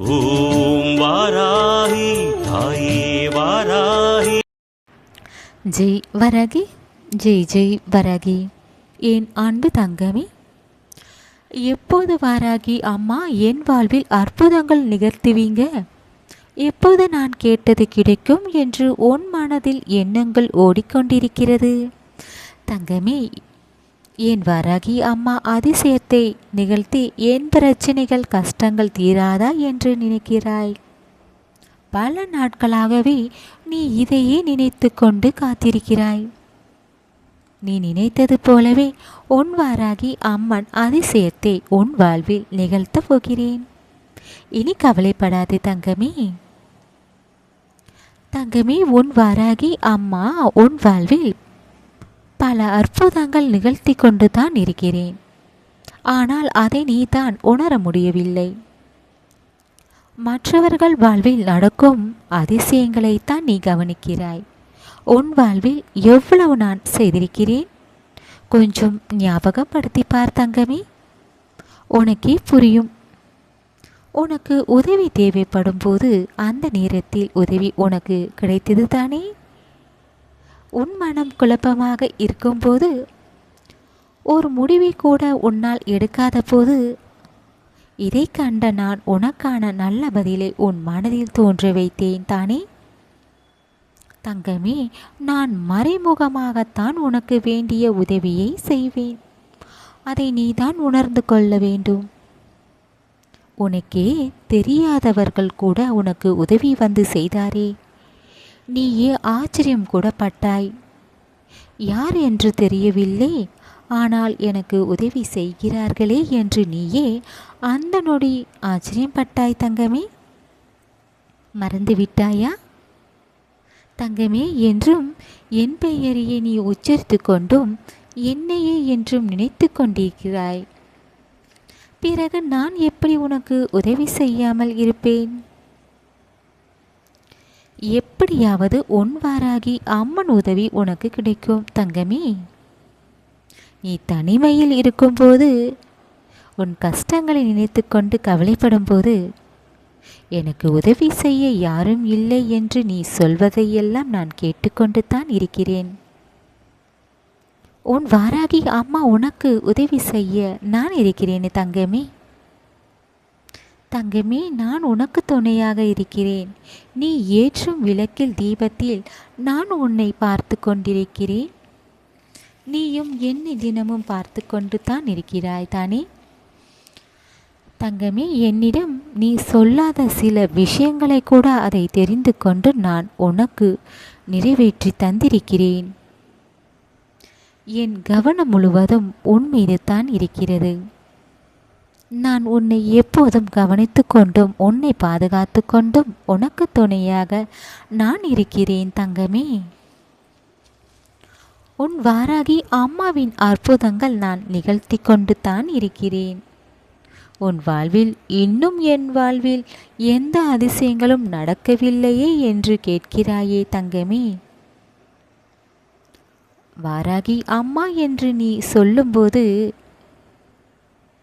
ஓம் வாராகி தாயே வாராகி. ஜெய் வரகி ஜெய் ஜெய் வரகி. என் அன்பு தங்கமே? எப்போது வாராகி அம்மா என் வாழ்வில் அற்புதங்கள் நிகழ்த்துவீங்க? எப்போது நான் கேட்டது கிடைக்கும் என்று உன் மனதில் எண்ணங்கள் ஓடிக்கொண்டிருக்கிறது? தங்கமே என் வரகி அம்மா அதிசயத்தை நிகழ்த்தி என் பிரச்சனைகள் கஷ்டங்கள் தீராதா என்று நினைக்கிறாய். பல நாட்களாகவே நீ இதையே நினைத்து கொண்டு காத்திருக்கிறாய். நீ நினைத்தது போலவே உன் வாராகி அம்மன் அதிசயத்தை உன் வாழ்வில் நிகழ்த்தப் போகிறேன். இனி கவலைப்படாது தங்கமே. தங்கமே உன் வாராகி அம்மா உன் வாழ்வில் பல அற்புதங்கள் நிகழ்த்தி கொண்டு தான் இருக்கிறேன். ஆனால் அதை நீ தான் உணர முடியவில்லை. மற்றவர்கள் வாழ்வில் நடக்கும் அதிசயங்களைத்தான் நீ கவனிக்கிறாய். உன் வாழ்வில் எவ்வளவு நான் செய்திருக்கிறேன்? கொஞ்சம் ஞாபகப்படுத்தி பார் தங்கமே. உனக்கே புரியும். உனக்கு உதவி தேவைப்படும் போது அந்த நேரத்தில் உதவி உனக்கு கிடைத்தது தானே? உன் மனம் குழப்பமாக இருக்கும்போது ஒரு முடிவை கூட உன்னால் எடுக்காத போது இதை கண்ட நான் உனக்கான நல்ல பதிலை உன் மனதில் தோன்ற வைத்தேன் தானே? தங்கமே நான் மறைமுகமாகத்தான் உனக்கு வேண்டிய உதவியை செய்வேன். அதை நீதான் உணர்ந்து கொள்ள வேண்டும். உனக்கே தெரியாதவர்கள் கூட உனக்கு உதவி வந்து செய்தாரே. நீயே ஆச்சரியம் கூட பட்டாய். யார் என்று தெரியவில்லை. ஆனால் எனக்கு உதவி செய்கிறார்களே என்று நீயே அந்த நொடி ஆச்சரியம் பட்டாய் தங்கமே. மறந்துவிட்டாயா தங்கமே என்றும் என் பெயரையே நீ உச்சரித்து கொண்டும் என்னையே என்றும் நினைத்து கொண்டிருக்கிறாய். பிறகு நான் எப்படி உனக்கு உதவி செய்யாமல் இருப்பேன்? எப்படியாவது உன் வாராகி அம்மன் உதவி உனக்கு கிடைக்கும் தங்கமே. நீ தனிமையில் இருக்கும்போது உன் கஷ்டங்களை நினைத்து கொண்டு கவலைப்படும் போது எனக்கு உதவி செய்ய யாரும் இல்லை என்று நீ சொல்வதையெல்லாம் நான் கேட்டுக்கொண்டு தான் இருக்கிறேன். உன் வாராகி அம்மா உனக்கு உதவி செய்ய நான் இருக்கிறேனே தங்கமே. தங்கமே நான் உனக்கு துணையாக இருக்கிறேன். நீ ஏற்றும் விளக்கில் தீபத்தில் நான் உன்னை பார்த்து கொண்டிருக்கிறேன். நீயும் என்னை தினமும் பார்த்து கொண்டு தான் இருக்கிறாய் தானே? தங்கமே என்னிடம் நீ சொல்லாத சில விஷயங்களை கூட அதை தெரிந்து கொண்டு நான் உனக்கு நிறைவேற்றி தந்திருக்கிறேன். என் கவனம் முழுவதும் உன் மீது தான் இருக்கிறது. நான் உன்னை எப்போதும் கவனித்து கொண்டும் உன்னை பாதுகாத்து கொண்டும் உனக்கு துணையாக நான் இருக்கிறேன் தங்கமே. உன் வாராகி அம்மாவின் அற்புதங்கள் நான் நிகழ்த்தி கொண்டு தான் இருக்கிறேன். உன் வாழ்வில் இன்னும் என் வாழ்வில் எந்த அதிசயங்களும் நடக்கவில்லையே என்று கேட்கிறாயே தங்கமே. வாராகி அம்மா என்று நீ சொல்லும்போது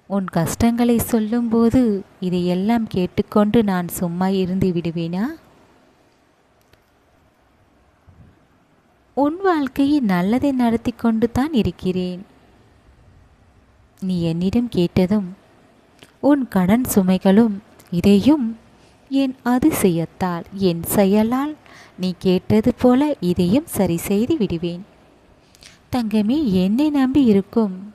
உன் கஷ்டங்களை சொல்லும்போது இதையெல்லாம் கேட்டுக்கொண்டு நான் சும்மா இருந்து விடுவேனா? உன் வாழ்க்கையை நல்லதை நடத்தி கொண்டு தான் இருக்கிறேன். நீ என்னிடம் கேட்டதும் உன் கடன் சுமைகளும் இதையும் என் அதிசயத்தால் என் செயலால் நீ கேட்டது போல இதையும் சரி செய்து விடுவேன். தங்கமே என்னை நம்பி இருக்கும்.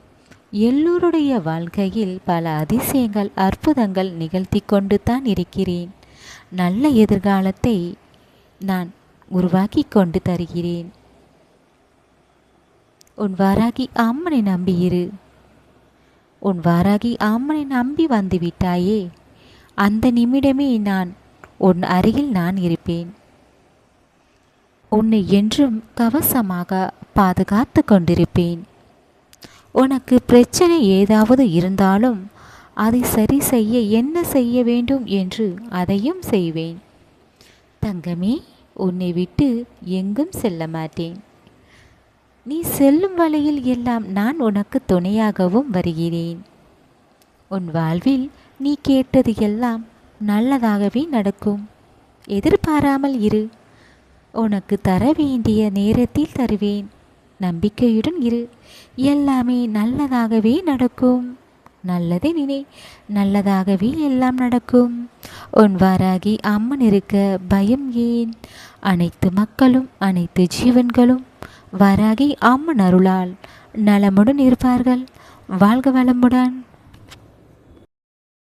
எல்லோருடைய வாழ்க்கையில் பல அதிசயங்கள் அற்புதங்கள் நிகழ்த்தி கொண்டு தான் இருக்கிறேன். நல்ல எதிர்காலத்தை நான் உருவாக்கி கொண்டு தருகிறேன். உன் வாராகி அம்மனை நம்பியிரு உன் வாராகி அம்மனை நம்பி வந்து விட்டாயே. அந்த நிமிடமே நான் உன் அருகில் நான் இருப்பேன். உன்னை என்றும் கவசமாக பாதுகாத்து கொண்டிருப்பேன். உனக்கு பிரச்சனை ஏதாவது இருந்தாலும் அதை சரி செய்ய என்ன செய்ய வேண்டும் என்று அதையும் செய்வேன். தங்கமே உன்னை விட்டு எங்கும் செல்ல மாட்டேன். நீ செல்லும் வழியில் எல்லாம் நான் உனக்கு துணையாகவும் வருகிறேன். உன் வாழ்வில் நீ கேட்டது எல்லாம் நல்லதாகவே நடக்கும். எதிர்பாராமல் இரு. உனக்கு தர வேண்டிய நேரத்தில் தருவேன். நம்பிக்கையுடன் இரு. எல்லாமே நல்லதாகவே நடக்கும். நல்லதை நினை. நல்லதாகவே எல்லாம் நடக்கும். உன் வாராகி அம்மன் இருக்க பயம் ஏன்? அனைத்து மக்களும் அனைத்து ஜீவன்களும் வாராகி அம்மன் அருளால் நலமுடன் இருப்பார்கள். வாழ்க வளமுடன்.